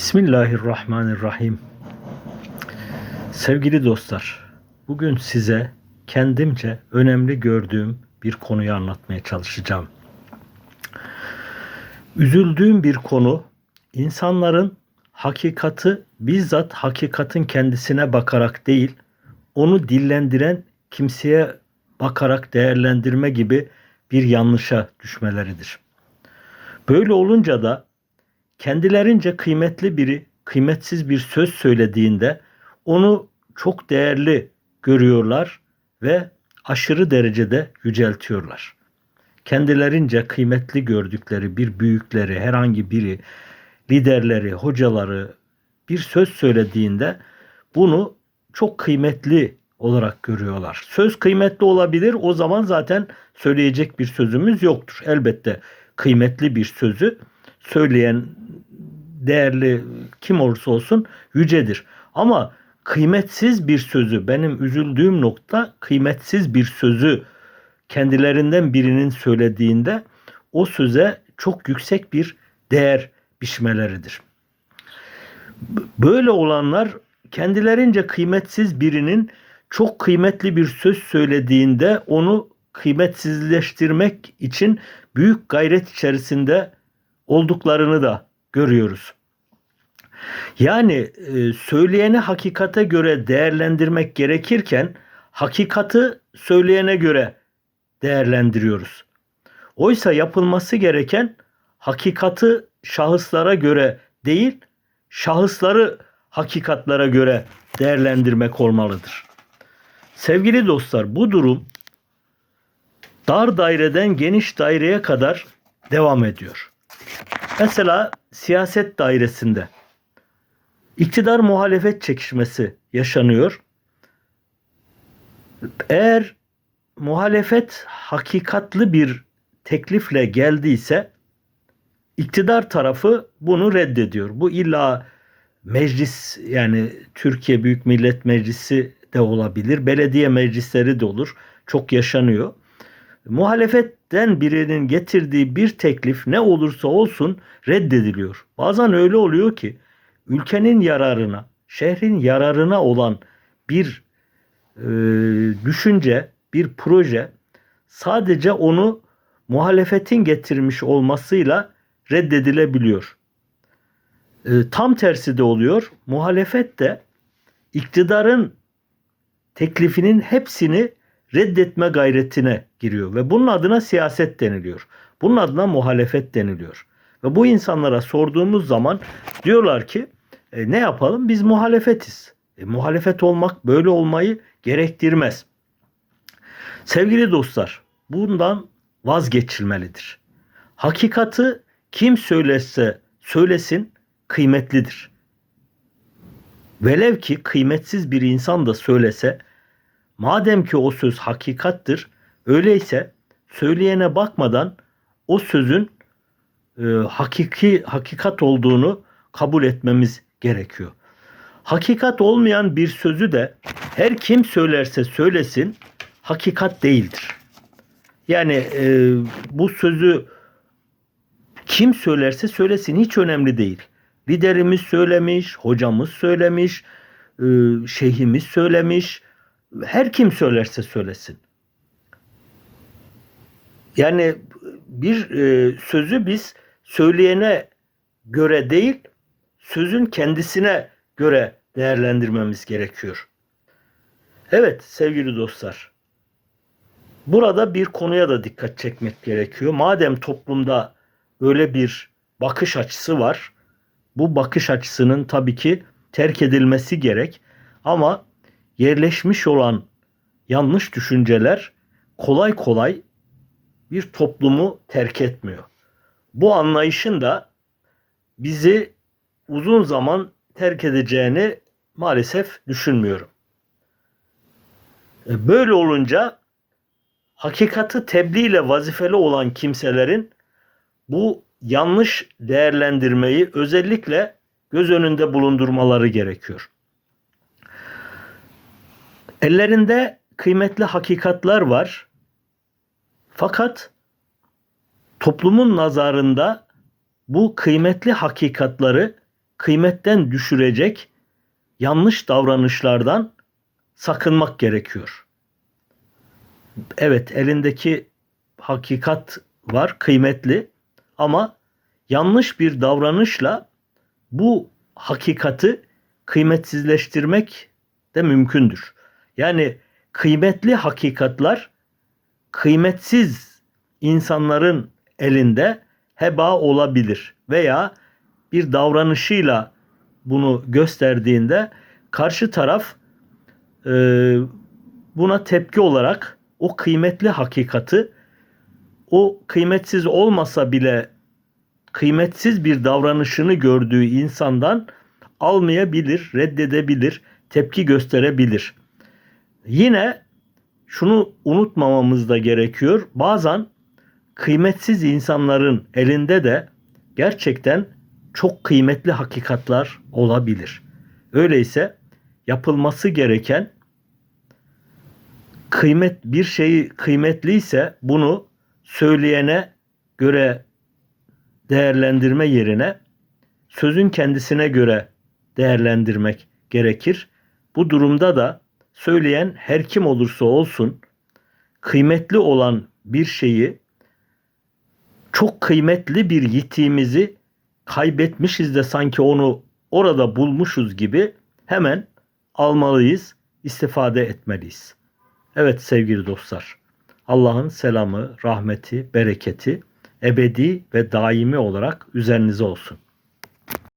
Bismillahirrahmanirrahim. Sevgili dostlar, bugün size kendimce önemli gördüğüm bir konuyu anlatmaya çalışacağım. Üzüldüğüm bir konu insanların hakikati bizzat hakikatin kendisine bakarak değil, onu dillendiren kimseye bakarak değerlendirme gibi bir yanlışa düşmeleridir. Böyle olunca da kendilerince kıymetli biri kıymetsiz bir söz söylediğinde onu çok değerli görüyorlar ve aşırı derecede yüceltiyorlar. Kendilerince kıymetli gördükleri bir büyükleri, herhangi biri, liderleri, hocaları bir söz söylediğinde bunu çok kıymetli olarak görüyorlar. Söz kıymetli olabilir. O zaman zaten söyleyecek bir sözümüz yoktur. Elbette kıymetli bir sözü söyleyen değerli kim olursa olsun yücedir. Ama kıymetsiz bir sözü benim üzüldüğüm nokta kıymetsiz bir sözü kendilerinden birinin söylediğinde o söze çok yüksek bir değer biçmeleridir. Böyle olanlar kendilerince kıymetsiz birinin çok kıymetli bir söz söylediğinde onu kıymetsizleştirmek için büyük gayret içerisinde olduklarını da görüyoruz. Yani e, söyleyeni hakikate göre değerlendirmek gerekirken hakikati söyleyene göre değerlendiriyoruz. Oysa yapılması gereken hakikati şahıslara göre değil, şahısları hakikatlara göre değerlendirmek olmalıdır. Sevgili dostlar, bu durum dar daireden geniş daireye kadar devam ediyor. Mesela siyaset dairesinde iktidar muhalefet çekişmesi yaşanıyor. Eğer muhalefet hakikatlı bir teklifle geldiyse iktidar tarafı bunu reddediyor. Bu illa meclis yani Türkiye Büyük Millet Meclisi de olabilir, belediye meclisleri de olur. Çok yaşanıyor. Muhalefetten birinin getirdiği bir teklif ne olursa olsun reddediliyor. Bazen öyle oluyor ki ülkenin yararına, şehrin yararına olan bir e, düşünce, bir proje sadece onu muhalefetin getirmiş olmasıyla reddedilebiliyor. E, tam tersi de oluyor. Muhalefet de iktidarın teklifinin hepsini reddetme gayretine giriyor ve bunun adına siyaset deniliyor. Bunun adına muhalefet deniliyor. Ve bu insanlara sorduğumuz zaman diyorlar ki e, ne yapalım biz muhalefetiz. E, muhalefet olmak böyle olmayı gerektirmez. Sevgili dostlar bundan vazgeçilmelidir. Hakikati kim söylerse söylesin kıymetlidir. Velev ki kıymetsiz bir insan da söylese madem ki o söz hakikattir öyleyse söyleyene bakmadan o sözün e, hakiki hakikat olduğunu kabul etmemiz gerekiyor. Hakikat olmayan bir sözü de her kim söylerse söylesin hakikat değildir. Yani e, bu sözü kim söylerse söylesin hiç önemli değil. Liderimiz söylemiş, hocamız söylemiş, e, şeyhimiz söylemiş. Her kim söylerse söylesin. Yani bir e, sözü biz söyleyene göre değil, sözün kendisine göre değerlendirmemiz gerekiyor. Evet sevgili dostlar. Burada bir konuya da dikkat çekmek gerekiyor. Madem toplumda öyle bir bakış açısı var, bu bakış açısının tabii ki terk edilmesi gerek. Ama yerleşmiş olan yanlış düşünceler kolay kolay bir toplumu terk etmiyor. Bu anlayışın da bizi uzun zaman terk edeceğini maalesef düşünmüyorum. E, böyle olunca hakikati tebliğ ile vazifeli olan kimselerin bu yanlış değerlendirmeyi özellikle göz önünde bulundurmaları gerekiyor. Ellerinde kıymetli hakikatler var. Fakat toplumun nazarında bu kıymetli hakikatları kıymetten düşürecek yanlış davranışlardan sakınmak gerekiyor. Evet elindeki hakikat var, kıymetli ama yanlış bir davranışla bu hakikati kıymetsizleştirmek de mümkündür. Yani kıymetli hakikatlar kıymetsiz insanların elinde heba olabilir veya bir davranışıyla bunu gösterdiğinde karşı taraf e, buna tepki olarak o kıymetli hakikati o kıymetsiz olmasa bile kıymetsiz bir davranışını gördüğü insandan almayabilir, reddedebilir, tepki gösterebilir. Yine şunu unutmamamız da gerekiyor. Bazen kıymetsiz insanların elinde de gerçekten çok kıymetli hakikatlar olabilir. Öyleyse yapılması gereken kıymet bir şeyi kıymetliyse bunu söyleyene göre değerlendirme yerine sözün kendisine göre değerlendirmek gerekir. Bu durumda da söyleyen her kim olursa olsun kıymetli olan bir şeyi çok kıymetli bir yitiğimizi kaybetmişiz de sanki onu orada bulmuşuz gibi hemen almalıyız, istifade etmeliyiz. Evet sevgili dostlar. Allah'ın selamı, rahmeti, bereketi ebedi ve daimi olarak üzerinize olsun.